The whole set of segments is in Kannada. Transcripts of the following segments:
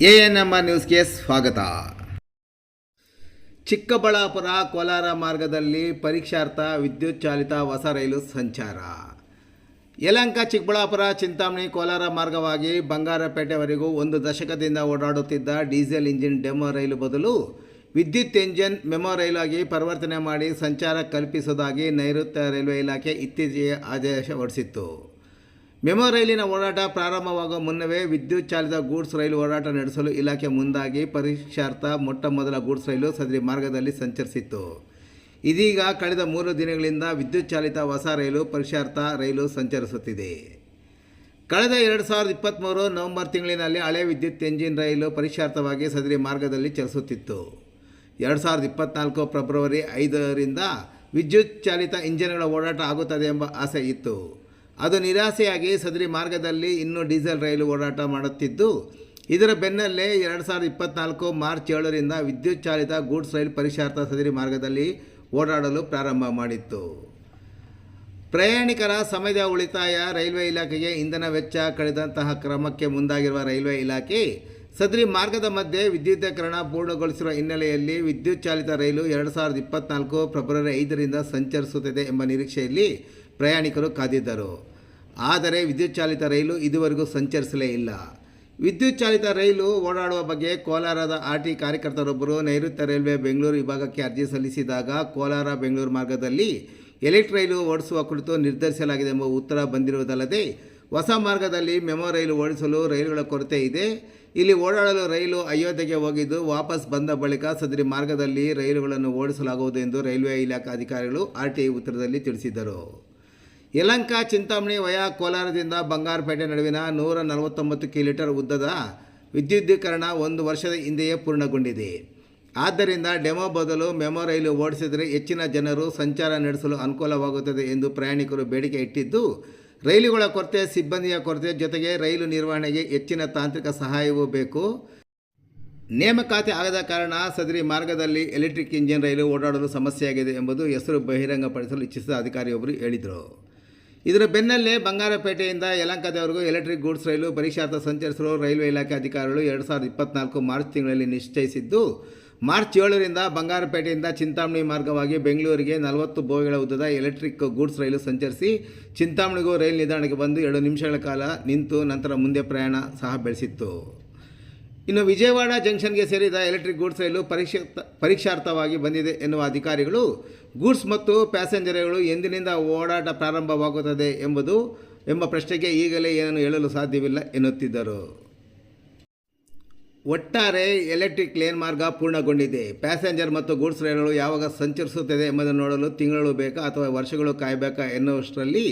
ಎ ಎನ್ ಎಂ ನ್ಯೂಸ್ಗೆ ಸ್ವಾಗತ. ಚಿಕ್ಕಬಳ್ಳಾಪುರ ಕೋಲಾರ ಮಾರ್ಗದಲ್ಲಿ ಪರೀಕ್ಷಾರ್ಥ ವಿದ್ಯುತ್ ಚಾಲಿತ ಹೊಸ ರೈಲು ಸಂಚಾರ. ಯಲಂಕ ಚಿಕ್ಕಬಳ್ಳಾಪುರ, ಚಿಂತಾಮಣಿ, ಕೋಲಾರ ಮಾರ್ಗವಾಗಿ ಬಂಗಾರಪೇಟೆವರೆಗೂ ಒಂದು ದಶಕದಿಂದ ಓಡಾಡುತ್ತಿದ್ದ ಡೀಸೆಲ್ ಇಂಜಿನ್ ಡೆಮೋ ರೈಲು ಬದಲು ವಿದ್ಯುತ್ ಎಂಜಿನ್ ಮೆಮೋ ರೈಲಾಗಿ ಪರಿವರ್ತನೆ ಮಾಡಿ ಸಂಚಾರ ಕಲ್ಪಿಸುವುದಾಗಿ ನೈಋತ್ಯ ರೈಲ್ವೆ ಇಲಾಖೆ ಇತ್ತೀಚೆಗೆ ಆದೇಶ ಹೊರಡಿಸಿತ್ತು. ಮೆಮೊ ರೈಲಿನ ಓಡಾಟ ಪ್ರಾರಂಭವಾಗುವ ಮುನ್ನವೇ ವಿದ್ಯುತ್ ಚಾಲಿತ ಗೂಡ್ಸ್ ರೈಲು ಓಡಾಟ ನಡೆಸಲು ಇಲಾಖೆ ಮುಂದಾಗಿ ಪರೀಕ್ಷಾರ್ಥ ಮೊಟ್ಟ ಮೊದಲ ಗೂಡ್ಸ್ ರೈಲು ಸದರಿ ಮಾರ್ಗದಲ್ಲಿ ಸಂಚರಿಸಿತ್ತು. ಇದೀಗ ಕಳೆದ ಮೂರು ದಿನಗಳಿಂದ ವಿದ್ಯುತ್ ಚಾಲಿತ ಹೊಸ ರೈಲು ಪರೀಕ್ಷಾರ್ಥ ರೈಲು ಸಂಚರಿಸುತ್ತಿದೆ. ಕಳೆದ ಎರಡು ಸಾವಿರದ ಇಪ್ಪತ್ತ್ಮೂರು ನವೆಂಬರ್ ತಿಂಗಳಿನಲ್ಲಿ ಹಳೆ ವಿದ್ಯುತ್ ಎಂಜಿನ್ ರೈಲು ಪರೀಕ್ಷಾರ್ಥವಾಗಿ ಸದರಿ ಮಾರ್ಗದಲ್ಲಿ ಚಲಿಸುತ್ತಿತ್ತು. ಎರಡು ಸಾವಿರದ ಇಪ್ಪತ್ತ್ನಾಲ್ಕು ಫೆಬ್ರವರಿ ಐದರಿಂದ ವಿದ್ಯುತ್ ಚಾಲಿತ ಇಂಜಿನ್ಗಳ ಓಡಾಟ ಆಗುತ್ತದೆ ಎಂಬ ಆಸೆ ಇತ್ತು. ಅದು ನಿರಾಸೆಯಾಗಿ ಸದರಿ ಮಾರ್ಗದಲ್ಲಿ ಇನ್ನೂ ಡೀಸೆಲ್ ರೈಲು ಓಡಾಟ ಮಾಡುತ್ತಿದ್ದು, ಇದರ ಬೆನ್ನಲ್ಲೇ ಎರಡು ಸಾವಿರದ ಇಪ್ಪತ್ತ್ನಾಲ್ಕು ಮಾರ್ಚ್ ಏಳರಿಂದ ವಿದ್ಯುತ್ ಚಾಲಿತ ಗೂಡ್ಸ್ ರೈಲು ಪರಿಷಾರ್ಥ ಸದರಿ ಮಾರ್ಗದಲ್ಲಿ ಓಡಾಡಲು ಪ್ರಾರಂಭ ಮಾಡಿತ್ತು. ಪ್ರಯಾಣಿಕರ ಸಮಯದ ಉಳಿತಾಯ ರೈಲ್ವೆ ಇಲಾಖೆಗೆ ಇಂಧನ ವೆಚ್ಚ ಕಳೆದಂತಹ ಕ್ರಮಕ್ಕೆ ಮುಂದಾಗಿರುವ ರೈಲ್ವೆ ಇಲಾಖೆ, ಸದರಿ ಮಾರ್ಗದ ಮಧ್ಯೆ ವಿದ್ಯುದ್ದೀಕರಣ ಪೂರ್ಣಗೊಳಿಸಿರುವ ಹಿನ್ನೆಲೆಯಲ್ಲಿ ವಿದ್ಯುತ್ ಚಾಲಿತ ರೈಲು ಎರಡು ಸಾವಿರದ ಇಪ್ಪತ್ನಾಲ್ಕು ಫೆಬ್ರವರಿ ಐದರಿಂದ ಸಂಚರಿಸುತ್ತದೆ ಎಂಬ ನಿರೀಕ್ಷೆಯಲ್ಲಿ ಪ್ರಯಾಣಿಕರು ಕಾದಿದ್ದರು. ಆದರೆ ವಿದ್ಯುತ್ ಚಾಲಿತ ರೈಲು ಇದುವರೆಗೂ ಸಂಚರಿಸಲೇ ಇಲ್ಲ. ವಿದ್ಯುತ್ ಚಾಲಿತ ರೈಲು ಓಡಾಡುವ ಬಗ್ಗೆ ಕೋಲಾರದ ಆರ್ ಟಿ ಕಾರ್ಯಕರ್ತರೊಬ್ಬರು ನೈಋತ್ಯ ರೈಲ್ವೆ ಬೆಂಗಳೂರು ವಿಭಾಗಕ್ಕೆ ಅರ್ಜಿ ಸಲ್ಲಿಸಿದಾಗ ಕೋಲಾರ ಬೆಂಗಳೂರು ಮಾರ್ಗದಲ್ಲಿ ಎಲೆಕ್ಟ್ ರೈಲು ಓಡಿಸುವ ಕುರಿತು ನಿರ್ಧರಿಸಲಾಗಿದೆ ಎಂಬ ಉತ್ತರ ಬಂದಿರುವುದಲ್ಲದೆ, ಹೊಸ ಮಾರ್ಗದಲ್ಲಿ ಮೆಮೊ ರೈಲು ಓಡಿಸಲು ರೈಲುಗಳ ಕೊರತೆ ಇದೆ. ಇಲ್ಲಿ ಓಡಾಡಲು ರೈಲು ಅಯೋಧ್ಯೆಗೆ ಹೋಗಿದ್ದು, ವಾಪಸ್ ಬಂದ ಬಳಿಕ ಸದರಿ ಮಾರ್ಗದಲ್ಲಿ ರೈಲುಗಳನ್ನು ಓಡಿಸಲಾಗುವುದು ಎಂದು ರೈಲ್ವೆ ಇಲಾಖಾ ಅಧಿಕಾರಿಗಳು ಆರ್ ಟಿ ಐ ಉತ್ತರದಲ್ಲಿ ತಿಳಿಸಿದ್ದರು. ಯಲಂಕ, ಚಿಂತಾಮಣಿ, ವಯಾ, ಕೋಲಾರದಿಂದ ಬಂಗಾರಪೇಟೆ ನಡುವಿನ ನೂರ ನಲವತ್ತೊಂಬತ್ತು ಕಿಲೋಮೀಟರ್ ಉದ್ದದ ವಿದ್ಯುದ್ದೀಕರಣ ಒಂದು ವರ್ಷದ ಹಿಂದೆಯೇ ಪೂರ್ಣಗೊಂಡಿದೆ. ಆದ್ದರಿಂದ ಡೆಮೋ ಬದಲು ಮೆಮೋ ರೈಲು ಓಡಿಸಿದರೆ ಹೆಚ್ಚಿನ ಜನರು ಸಂಚಾರ ನಡೆಸಲು ಅನುಕೂಲವಾಗುತ್ತದೆ ಎಂದು ಪ್ರಯಾಣಿಕರು ಬೇಡಿಕೆ ಇಟ್ಟಿದ್ದು, ರೈಲುಗಳ ಕೊರತೆ, ಸಿಬ್ಬಂದಿಯ ಕೊರತೆ ಜೊತೆಗೆ ರೈಲು ನಿರ್ವಹಣೆಗೆ ಹೆಚ್ಚಿನ ತಾಂತ್ರಿಕ ಸಹಾಯವೂ ಬೇಕು. ನೇಮಕಾತಿ ಆಗದ ಕಾರಣ ಸದರಿ ಮಾರ್ಗದಲ್ಲಿ ಎಲೆಕ್ಟ್ರಿಕ್ ಇಂಜಿನ್ ರೈಲು ಓಡಾಡಲು ಸಮಸ್ಯೆಯಾಗಿದೆ ಎಂಬುದು ಹೆಸರು ಬಹಿರಂಗಪಡಿಸಲು ಇಚ್ಛಿಸಿದ ಅಧಿಕಾರಿಯೊಬ್ಬರು ಹೇಳಿದರು. ಇದರ ಬೆನ್ನಲ್ಲೇ ಬಂಗಾರಪೇಟೆಯಿಂದ ಯಲಂಕದವರೆಗೂ ಎಲೆಕ್ಟ್ರಿಕ್ ಗೂಡ್ಸ್ ರೈಲು ಪರೀಕ್ಷಾರ್ಥ ಸಂಚರಿಸಲು ರೈಲ್ವೆ ಇಲಾಖೆ ಅಧಿಕಾರಿಗಳು ಎರಡು ಸಾವಿರದ ಇಪ್ಪತ್ನಾಲ್ಕು ಮಾರ್ಚ್ ತಿಂಗಳಲ್ಲಿ ನಿಶ್ಚಯಿಸಿದ್ದು. ಮಾರ್ಚ್ ಏಳರಿಂದ ಬಂಗಾರಪೇಟೆಯಿಂದ ಚಿಂತಾಮಣಿ ಮಾರ್ಗವಾಗಿ ಬೆಂಗಳೂರಿಗೆ ನಲವತ್ತು ಬೋಗಿಗಳ ಉದ್ದದ ಎಲೆಕ್ಟ್ರಿಕ್ ಗೂಡ್ಸ್ ರೈಲು ಸಂಚರಿಸಿ ಚಿಂತಾಮಣಿಗೂ ರೈಲು ನಿಲ್ದಾಣಕ್ಕೆ ಬಂದು ಎರಡು ನಿಮಿಷಗಳ ಕಾಲ ನಿಂತು ನಂತರ ಮುಂದೆ ಪ್ರಯಾಣ ಸಹ ಬೆಳೆಸಿತ್ತು. ಇನ್ನು ವಿಜಯವಾಡ ಜಂಕ್ಷನ್ಗೆ ಸೇರಿದ ಎಲೆಕ್ಟ್ರಿಕ್ ಗೂಡ್ಸ್ ರೈಲು ಪರೀಕ್ಷೆ ಪರೀಕ್ಷಾರ್ಥವಾಗಿ ಬಂದಿದೆ ಎನ್ನುವ ಅಧಿಕಾರಿಗಳು, ಗೂಡ್ಸ್ ಮತ್ತು ಪ್ಯಾಸೆಂಜರ್ಗಳು ಎಂದಿನಿಂದ ಓಡಾಟ ಪ್ರಾರಂಭವಾಗುತ್ತದೆ ಎಂಬುದು, ಎಂಬ ಪ್ರಶ್ನೆಗೆ ಈಗಲೇ ಏನನ್ನು ಹೇಳಲು ಸಾಧ್ಯವಿಲ್ಲ ಎನ್ನುತ್ತಿದ್ದರು. ಒಟ್ಟಾರೆ ಎಲೆಕ್ಟ್ರಿಕ್ ಲೇನ್ ಮಾರ್ಗ ಪೂರ್ಣಗೊಂಡಿದೆ. ಪ್ಯಾಸೆಂಜರ್ ಮತ್ತು ಗೂಡ್ಸ್ ರೈಲುಗಳು ಯಾವಾಗ ಸಂಚರಿಸುತ್ತದೆ ಎಂಬುದನ್ನು ನೋಡಲು ತಿಂಗಳು ಬೇಕಾ ಅಥವಾ ವರ್ಷಗಳು ಕಾಯಬೇಕಾ ಎನ್ನುವಷ್ಟರಲ್ಲಿ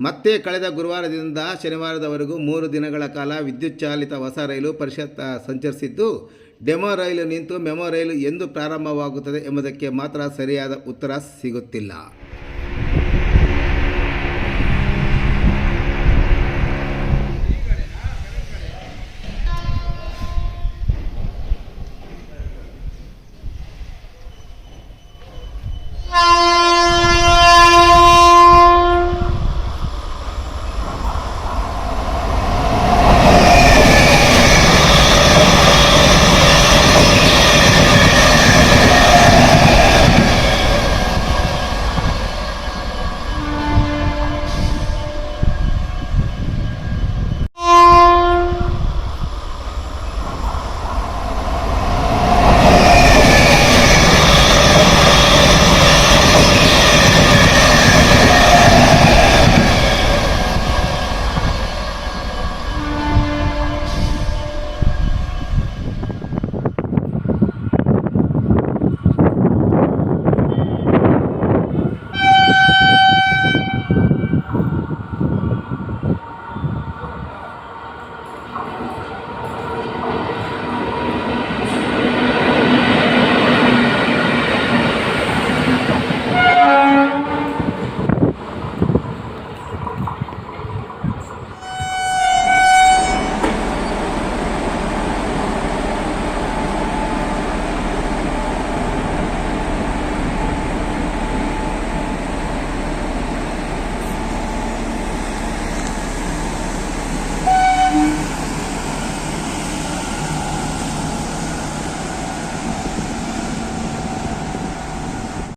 ಮತ್ತೆ ಕಳೆದ ಗುರುವಾರದಿಂದ ಶನಿವಾರದವರೆಗೂ ಮೂರು ದಿನಗಳ ಕಾಲ ವಿದ್ಯುತ್ ಚಾಲಿತ ಹೊಸ ರೈಲು ಪರಿಷತ್ ಸಂಚರಿಸಿದ್ದು, ಡೆಮೋ ರೈಲು ನಿಂತು ಮೆಮೋ ರೈಲು ಎಂದು ಪ್ರಾರಂಭವಾಗುತ್ತದೆ ಎಂಬುದಕ್ಕೆ ಮಾತ್ರ ಸರಿಯಾದ ಉತ್ತರ ಸಿಗುತ್ತಿಲ್ಲ.